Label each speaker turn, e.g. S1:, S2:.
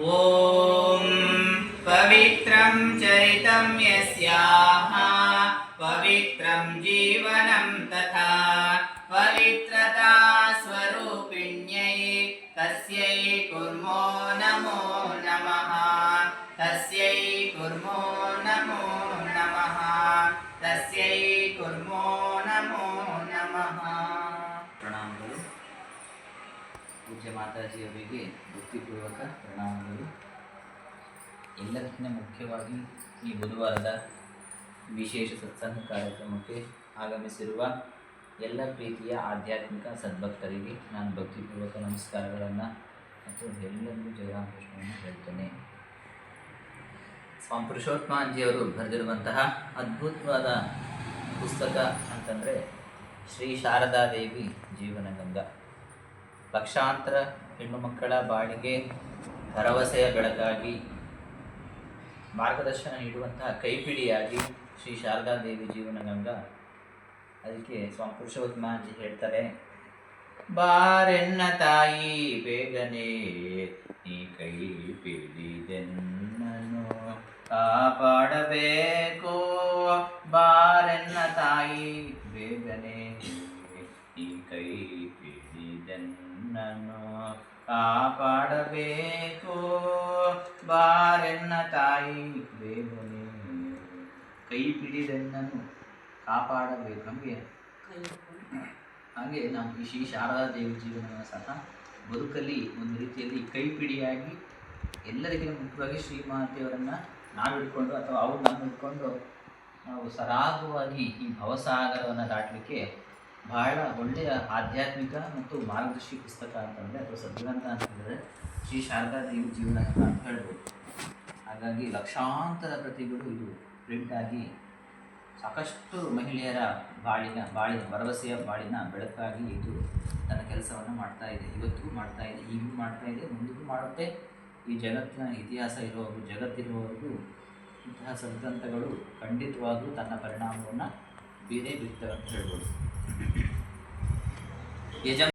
S1: ॐ पवित्रं चरितं यस्याः पवित्रं जीवनं तथा पवित्रता स्वरूपिण्यै तस्यै कुर्मो नमो नमः कुर्मो ಪೂಜ್ಯ ಮಾತಾಜಿಯವರಿಗೆ ಭಕ್ತಿಪೂರ್ವಕ ಪ್ರಣಾಮಗಳು. ಎಲ್ಲಕ್ಕಿಂತ ಮುಖ್ಯವಾಗಿ ಈ ಬುಧವಾರದ ವಿಶೇಷ ಸತ್ಸಂಗ ಕಾರ್ಯಕ್ರಮಕ್ಕೆ ಆಗಮಿಸಿರುವ ಎಲ್ಲ ಪ್ರೀತಿಯ ಆಧ್ಯಾತ್ಮಿಕ ಸದ್ಭಕ್ತರಿಗೆ ನಾನು ಭಕ್ತಿಪೂರ್ವಕ ನಮಸ್ಕಾರಗಳನ್ನು ಮತ್ತು ಎಲ್ಲರಿಗೂ ಜಯರಾಮಕೃಷ್ಣವನ್ನು ಹೇಳ್ತೇನೆ. ಸ್ವಾಮಿ ಪುರುಷೋತ್ತಮಾಂಜಿಯವರು ಬರೆದಿರುವಂತಹ ಅದ್ಭುತವಾದ ಪುಸ್ತಕ ಅಂತಂದರೆ ಶ್ರೀ ಶಾರದಾದೇವಿ ಜೀವನಗಂಗಾ. ಲಕ್ಷಾಂತರ ಹೆಣ್ಣು ಮಕ್ಕಳ ಬಾಳಿಗೆ ಭರವಸೆಯ ಬೆಳಕಾಗಿ ಮಾರ್ಗದರ್ಶನ ನೀಡುವಂತಹ ಕೈಪಿಡಿಯಾಗಿ ಶ್ರೀ ಶಾರದಾದೇವಿ ಜೀವನಗಂಗಾ ಅದಕ್ಕೆ ಸ್ವಾಮಿ ಅಂತ ಹೇಳ್ತಾರೆ. ಬಾರೆನ್ನ ತಾಯಿ, ಬೇಗನೆ ಈ ಕೈ ಪಿಡಿದೆನ್ನನು ಕಾಪಾಡಬೇಕು. ಬಾರೆನ್ನ ತಾಯಿ, ಬೇಗನೆ ಈ ಕೈ ಕಾಪಾಡಬೇಕು. ಬಾರೆನ್ನ ತಾಯಿ ಬೇಗನೆ ಕೈ ಪಿಡಿದೆನ್ನನು ಕಾಪಾಡಬೇಕು. ನಮಗೆ ಹಾಗೆ ಈ ಶ್ರೀ ಶಾರದಾ ದೇವಿ ಜೀವನವನ್ನು ಸಹ ಬದುಕಲ್ಲಿ ಒಂದು ರೀತಿಯಲ್ಲಿ ಕೈಪಿಡಿಯಾಗಿ ಎಲ್ಲರಿಗಿಂತ ಮುಖ್ಯವಾಗಿ ಶ್ರೀಮಾತೆಯವರನ್ನು ನಾವು ಹಿಡ್ಕೊಂಡು ಅಥವಾ ಅವ್ರು ನಾವು ಇಟ್ಕೊಂಡು ನಾವು ಸರಾಗವಾಗಿ ಈ ಭವಸಾಗರವನ್ನು ದಾಟಲಿಕ್ಕೆ ಬಹಳ ಒಳ್ಳೆಯ ಆಧ್ಯಾತ್ಮಿಕ ಮತ್ತು ಮಾರ್ಗದರ್ಶಿ ಪುಸ್ತಕ ಅಂತಂದರೆ ಅಥವಾ ಸದ್ಗ್ರಂಥ ಅಂತಂದರೆ ಶ್ರೀ ಶಾರದಾ ದೇವಿ ಜೀವನ ಅಂತ ಹೇಳ್ಬೋದು. ಹಾಗಾಗಿ ಲಕ್ಷಾಂತರ ಪ್ರತಿಗಳು ಇದು ಪ್ರಿಂಟ್ ಆಗಿ ಸಾಕಷ್ಟು ಮಹಿಳೆಯರ ಬಾಳಿನ ಬಾಳಿನ ಭರವಸೆಯ ಬಾಳಿನ ಬೆಳಕಾಗಿ ಇದು ತನ್ನ ಕೆಲಸವನ್ನು ಮಾಡ್ತಾ ಇದೆ. ಇವತ್ತಿಗೂ ಮಾಡ್ತಾ ಇದೆ, ಈಗಲೂ ಮಾಡ್ತಾ ಇದೆ ಮುಂದಿಗೂ ಮಾಡುತ್ತೆ. ಈ ಜಗತ್ತಿನ ಇತಿಹಾಸ ಇರುವವರೆಗೂ ಜಗತ್ತಿರುವವರೆಗೂ ಇಂತಹ ಸದ್ಗ್ರಂಥಗಳು ಖಂಡಿತವಾಗೂ ತನ್ನ ಪರಿಣಾಮವನ್ನು ಬೀರೇ ಬೀರ್ತವೆ ಅಂತ ಹೇಳ್ಬೋದು ಯಜ